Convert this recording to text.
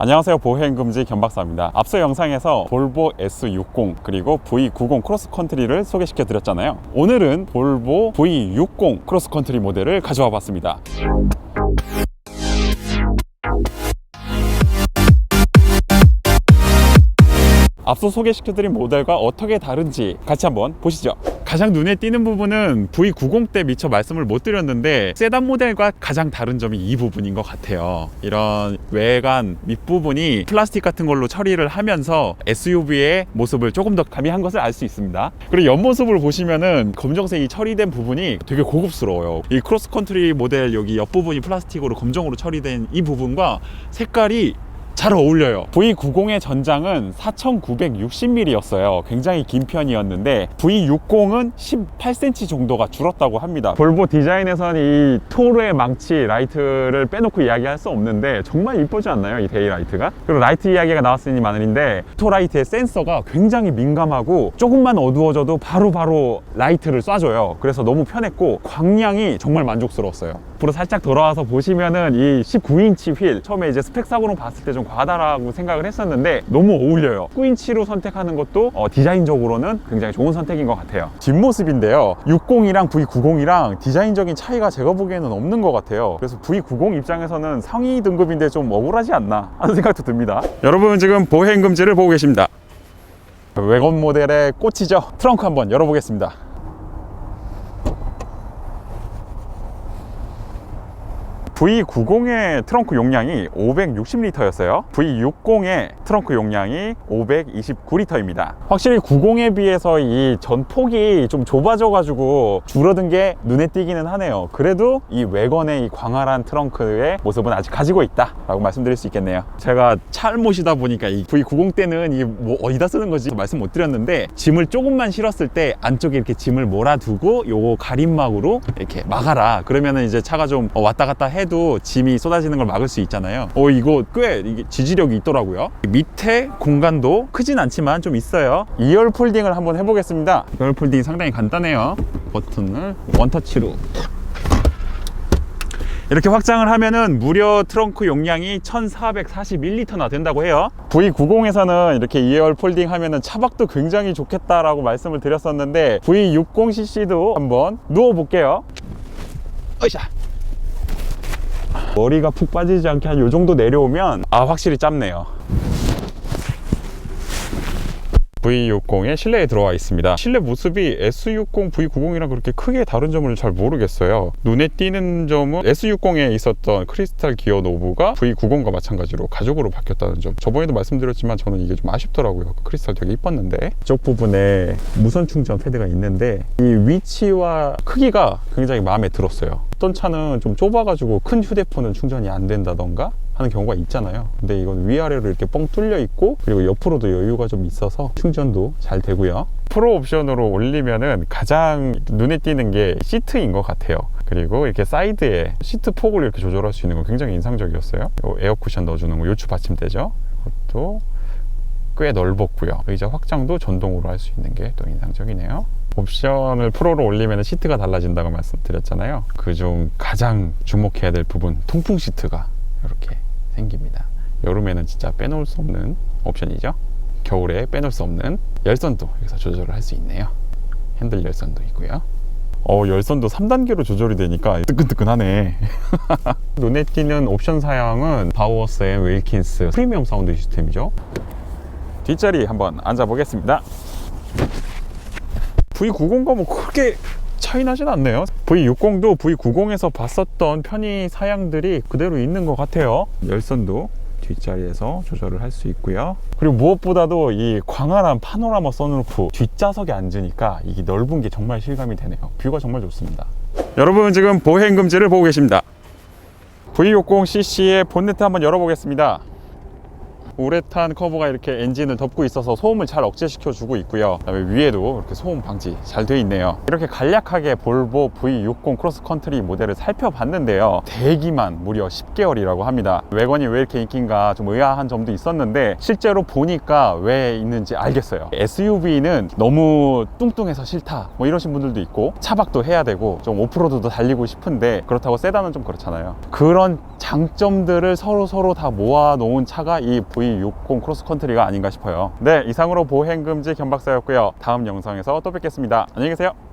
안녕하세요. 보행금지 견박사입니다. 앞서 영상에서 볼보 S60 그리고 V90 크로스컨트리를 소개시켜 드렸잖아요. 오늘은 볼보 V60 크로스컨트리 모델을 가져와 봤습니다 앞서 소개시켜드린 모델과 어떻게 다른지 같이 한번 보시죠. 가장 눈에 띄는 부분은 V90 때 미처 말씀을 못 드렸는데 세단 모델과 가장 다른 점이 이 부분인 것 같아요. 이런 외관 밑부분이 플라스틱 같은 걸로 처리를 하면서 SUV의 모습을 조금 더 가미한 것을 알 수 있습니다. 그리고 옆모습을 보시면은 검정색이 처리된 부분이 되게 고급스러워요. 이 크로스컨트리 모델 여기 옆부분이 플라스틱으로 검정으로 처리된 이 부분과 색깔이 잘 어울려요. V90의 전장은 4960mm였어요. 굉장히 긴 편이었는데 V60은 18cm 정도가 줄었다고 합니다. 볼보 디자인에서는 이 토르의 망치 라이트를 빼놓고 이야기할 수 없는데 정말 이쁘지 않나요? 이 데이라이트가? 그리고 라이트 이야기가 나왔으니 마늘인데 토라이트의 센서가 굉장히 민감하고 조금만 어두워져도 바로 바로 라이트를 쏴줘요. 그래서 너무 편했고 광량이 정말 만족스러웠어요. 앞으로 살짝 돌아와서 보시면은 이 19인치 휠 처음에 이제 스펙상으로 봤을 때 좀 과하다라고 생각을 했었는데 너무 어울려요. 19인치로 선택하는 것도 어, 디자인적으로는 굉장히 좋은 선택인 것 같아요. 뒷모습인데요. 60이랑 V90이랑 디자인적인 차이가 제가 보기에는 없는 것 같아요. 그래서 V90 입장에서는 상위 등급인데 좀 억울하지 않나 하는 생각도 듭니다. 여러분 지금 보행금지를 보고 계십니다. 외건 모델의 꽃이죠? 트렁크 한번 열어보겠습니다 V90의 트렁크 용량이 560리터였어요. V60의 트렁크 용량이 529리터입니다. 확실히 90에 비해서 이 전폭이 좀 좁아져가지고 줄어든 게 눈에 띄기는 하네요. 그래도 이 외건의 이 광활한 트렁크의 모습은 아직 가지고 있다라고 말씀드릴 수 있겠네요. 제가 모시다 보니까 이 V90 때는 이게 뭐 어디다 쓰는 거지 말씀 못 드렸는데 짐을 조금만 실었을 때 안쪽에 이렇게 짐을 몰아두고 요거 가림막으로 이렇게 막아라. 그러면은 이제 차가 좀 왔다 갔다 해도 짐이 쏟아지는 걸 막을 수 있잖아요. 어 이거 꽤 지지력이 있더라고요. 밑에 공간도 크진 않지만 좀 있어요. 2열 폴딩을 한번 해보겠습니다. 2열 폴딩 상당히 간단해요. 버튼을 원터치로 이렇게 확장을 하면은 무려 트렁크 용량이 1441리터나 된다고 해요. V90에서는 이렇게 2열 폴딩 하면은 차박도 굉장히 좋겠다라고 말씀을 드렸었는데 V60cc도 한번 누워 볼게요. 어이샤. 머리가 푹 빠지지 않게 한 요 정도 내려오면 아 확실히 짧네요. V60의 실내에 들어와 있습니다. 실내 모습이 S60, V90이랑 그렇게 크게 다른 점을 잘 모르겠어요. 눈에 띄는 점은 S60에 있었던 크리스탈 기어 노브가 V90과 마찬가지로 가죽으로 바뀌었다는 점. 저번에도 말씀드렸지만 저는 이게 좀 아쉽더라고요. 그 크리스탈 되게 이뻤는데. 이쪽 부분에 무선 충전 패드가 있는데 이 위치와 크기가 굉장히 마음에 들었어요. 어떤 차는 좀 좁아가지고 큰 휴대폰은 충전이 안 된다던가 하는 경우가 있잖아요. 근데 이건 위아래로 이렇게 뻥 뚫려 있고 그리고 옆으로도 여유가 좀 있어서 충전도 잘 되고요. 프로 옵션으로 올리면은 가장 눈에 띄는 게 시트인 것 같아요. 그리고 이렇게 사이드에 시트 폭을 이렇게 조절할 수 있는 거 굉장히 인상적이었어요. 요 에어 쿠션 넣어주는 거 요추 받침대죠. 이것도 꽤 넓었고요. 의자 확장도 전동으로 할 수 있는 게 또 인상적이네요. 옵션을 프로로 올리면 시트가 달라진다고 말씀드렸잖아요. 그중 가장 주목해야 될 부분 통풍 시트가 이렇게 생깁니다. 여름에는 진짜 빼놓을 수 없는 옵션이죠. 겨울에 빼놓을 수 없는 열선도 여기서 조절을 할 수 있네요. 핸들 열선도 있고요. 어, 열선도 3단계로 조절이 되니까 뜨끈뜨끈하네. 눈에 띄는 옵션 사양은 바우어스 앤 윌킨스 프리미엄 사운드 시스템이죠. 뒷자리 한번 앉아보겠습니다. V90과 뭐 그렇게 차이 나진 않네요. V60도 V90에서 봤었던 편의 사양들이 그대로 있는 것 같아요. 열선도 뒷자리에서 조절을 할 수 있고요. 그리고 무엇보다도 이 광활한 파노라마 선루프 뒷좌석에 앉으니까 이게 넓은 게 정말 실감이 되네요. 뷰가 정말 좋습니다. 여러분 지금 보행금지를 보고 계십니다. V60cc의 본네트 한번 열어보겠습니다. 우레탄 커버가 이렇게 엔진을 덮고 있어서 소음을 잘 억제시켜 주고 있고요. 그다음에 위에도 이렇게 소음 방지 잘 돼 있네요. 이렇게 간략하게 볼보 V60 크로스 컨트리 모델을 살펴봤는데요. 대기만 무려 10개월이라고 합니다. 외관이 왜 이렇게 인기인가 좀 의아한 점도 있었는데 실제로 보니까 왜 있는지 알겠어요. SUV는 너무 뚱뚱해서 싫다 뭐 이러신 분들도 있고 차박도 해야 되고 좀 오프로드도 달리고 싶은데 그렇다고 세단은 좀 그렇잖아요. 그런 장점들을 서로 서로 다 모아 놓은 차가 이 V60 크로스 컨트리가 아닌가 싶어요. 네 이상으로 보행금지 견박사였고요. 다음 영상에서 또 뵙겠습니다. 안녕히 계세요